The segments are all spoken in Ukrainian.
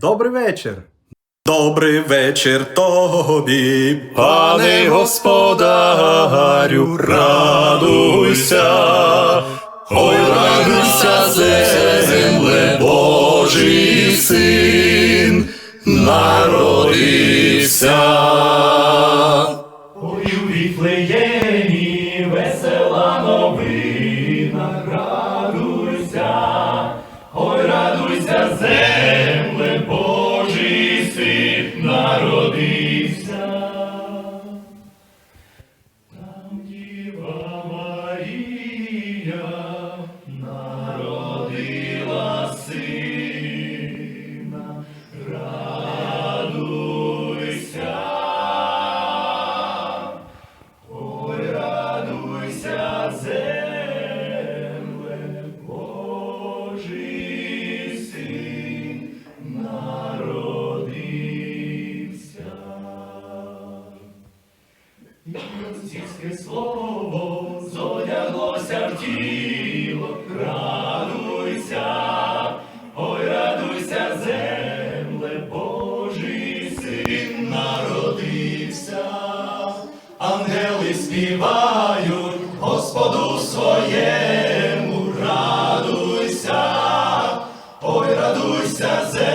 Добрий вечір. Добрий вечір тобі, Пане господарю, радуйся, ой, радуйся, земле, Божий син народився. Російське слово зодяглося в тіло, радуйся, ой, радуйся, земле, Божий син народився. Ангели співають Господу своєму, радуйся, ой, радуйся, земле,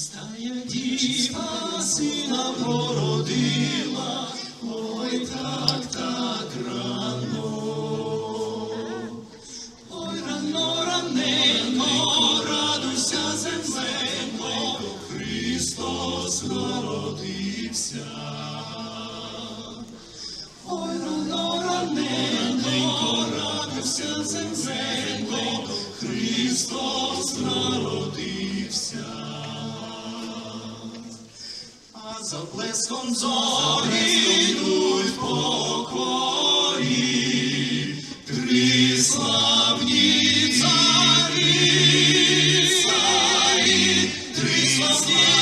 Пречистая діва сина породила, ой так, так за блеском зорі йдуть покорі, три славні царі, царі, три славні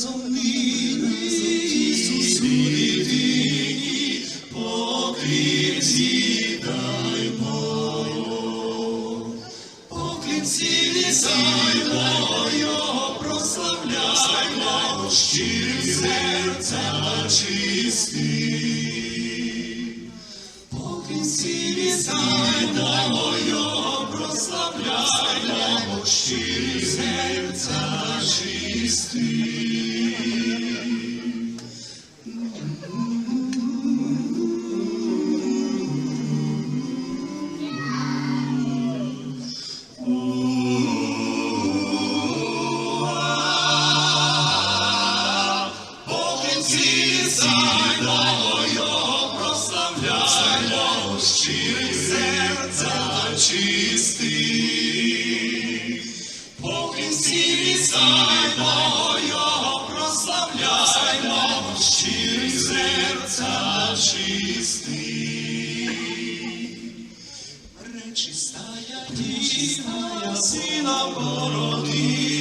поклін зідаймо. Поклін сідаймо, його прославляймо, щирі серця чисті. Поклін сідаймо, його прославляймо, щирі серця чисті. Пречистая діва сина породила,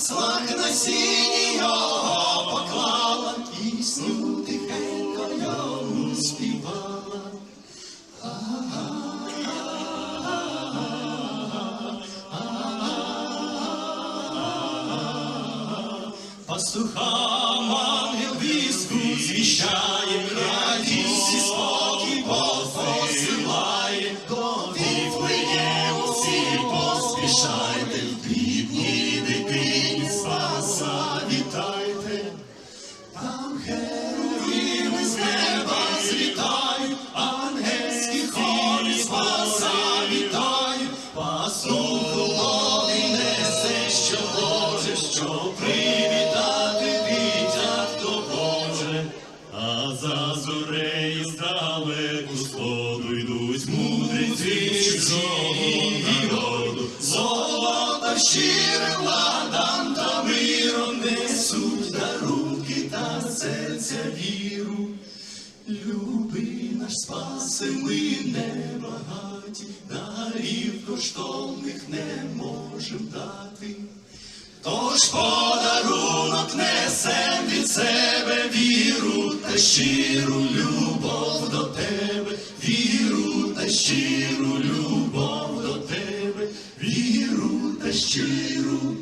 Злак на сіні його поклала, пісню тихенько йому співала. Пастухам ангел віску звіщав, щоб привітати дитятко Боже, а за зорею здалеку сходу йдуть мудреці чужого народу, золота щире та миром несуть дарунки та серця віру. Люби наш спаси, ми небагаті, дарів коштовних не можем дати. Тож подарунок несем від себе віру та щиру любов до тебе, віру та щиру любов до тебе, віру та щиру.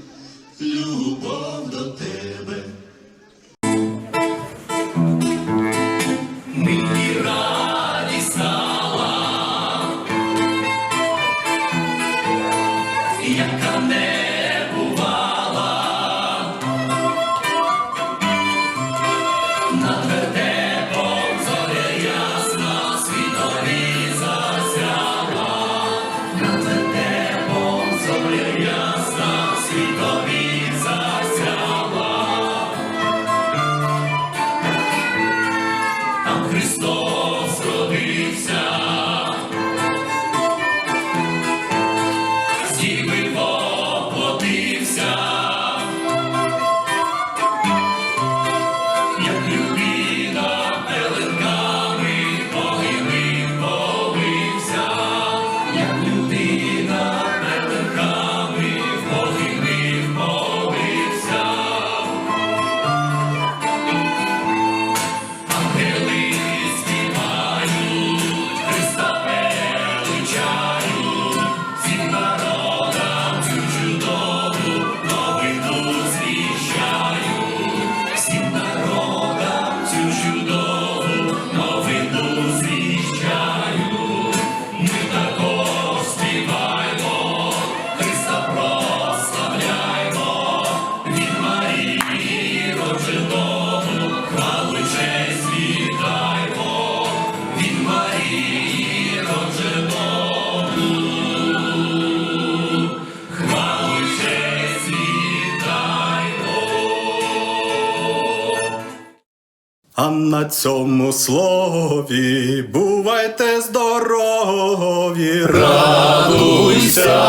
На цьому слові бувайте здорові. Радуйся,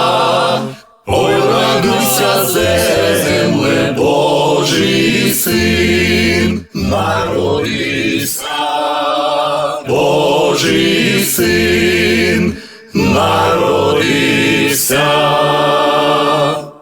ой, радуйся, земле, Божий син, народився.